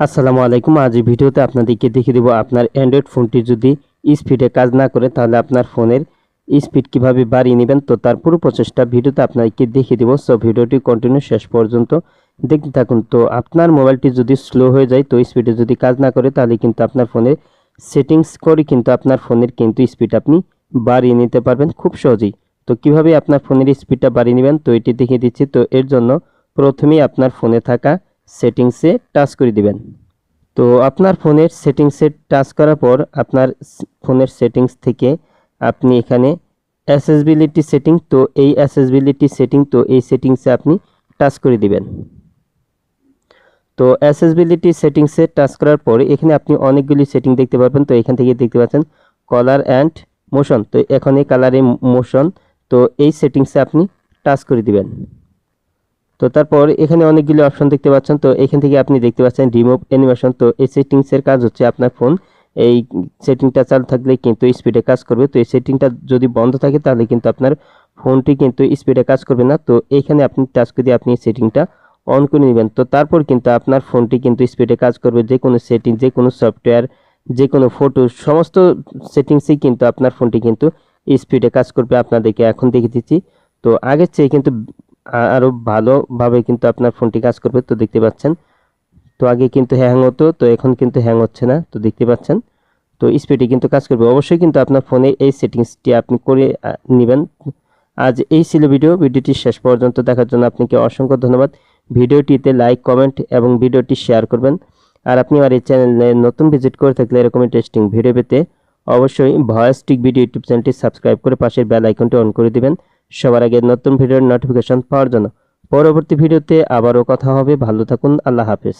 আসসালামু আলাইকুম। আজ ভিডিওতে আপনাদেরকে দেখিয়ে দেবো আপনার অ্যান্ড্রয়েড ফোনটি যদি স্পিডে কাজ না করে, তাহলে আপনার ফোনের স্পিড কীভাবে বাড়িয়ে নেবেন? তো তার পুরো প্রচেষ্টা ভিডিওতে আপনাদেরকে দেখিয়ে দেবো। সো ভিডিওটি কন্টিনিউ শেষ পর্যন্ত দেখতে থাকুন। তো আপনার মোবাইলটি যদি স্লো হয়ে যায়, তো স্পিডে যদি কাজ না করে, তাহলে কিন্তু আপনার ফোনের সেটিংস করে কিন্তু আপনার ফোনের কিন্তু স্পিড আপনি বাড়িয়ে নিতে পারবেন খুব সহজেই। তো কীভাবে আপনার ফোনের স্পিডটা বাড়িয়ে নেবেন? তো এটি দেখিয়ে দিচ্ছি। তো এর জন্য প্রথমেই আপনার ফোনে থাকা সেটিংসে টাচ করে দিবেন। তো আপনার ফোনের সেটিংসে টাচ করার পর আপনার ফোনের সেটিংস থেকে আপনি এখানে অ্যাসেসবিলিটি সেটিং, তো এই অ্যাসেসবিলিটি সেটিং, তো এই সেটিংসে আপনি টাচ করে দিবেন। তো অ্যাসেসবিলিটি সেটিংসে টাচ করার পরে এখানে আপনি অনেকগুলি সেটিং দেখতে পারবেন। তো এখান থেকে দেখতে পাচ্ছেন কলার অ্যান্ড মোশন তো এখানে কালারে মোশন তো এই সেটিংসে আপনি টাচ করে দিবেন। তো তারপর এখানে অনেকগুলি অপশন দেখতে পাচ্ছেন। তো এখান থেকে আপনি দেখতে পাচ্ছেন রিমুভ অ্যানিমেশন তো এই সেটিংসের কাজ হচ্ছে আপনার ফোন এই সেটিংটা চালু থাকলে কিন্তু স্পিডে কাজ করবে। তো এই সেটিংটা যদি বন্ধ থাকে তাহলে কিন্তু আপনার ফোনটি কিন্তু স্পিডে কাজ করবে না। তো এখানে আপনি টাচ করে আপনি সেটিংটা অন করে নেবেন। তো তারপর কিন্তু আপনার ফোনটি কিন্তু স্পিডে কাজ করবে। যে কোনো সেটিং যে কোনো সফটওয়্যার যে কোনো ফটো সমস্ত সেটিংসেই কিন্তু আপনার ফোনটি কিন্তু স্পিডে কাজ করবে। আপনাদেরকে এখন দেখে দিচ্ছি। তো আগের চেয়ে কিন্তু আ- আরও ভালোভাবে কিন্তু আপনার ফোনটি কাজ করবে, তো দেখতে পাচ্ছেন। তো আগে কিন্তু হ্যাং হতো, তো এখন কিন্তু হ্যাং হচ্ছে না, তো দেখতে পাচ্ছেন। তো স্পিডে কিন্তু কাজ করবে। অবশ্যই কিন্তু আপনার ফোনে এই সেটিংসটি আপনি করে নেবেন। আজ এই ছিল ভিডিও। ভিডিওটি শেষ পর্যন্ত দেখার জন্য আপনাকে অসংখ্য ধন্যবাদ। ভিডিওটিতে লাইক, কমেন্ট এবং ভিডিওটি শেয়ার করবেন। আর আপনি আমার এই চ্যানেলে নতুন ভিজিট করে থাকলে এরকম ইন্টারেস্টিং ভিডিও পেতে অবশ্যই ভয়েস টিক ভিডিও ইউটিউব চ্যানেলটি সাবস্ক্রাইব করে পাশের বেল আইকনটি অন করে দিবেন। সবার আগে নতুন ভিডিওর নোটিফিকেশন পাওয়ার জন্য পরবর্তী ভিডিওতে আবারও কথা হবে। ভালো থাকুন, আল্লাহ হাফেজ।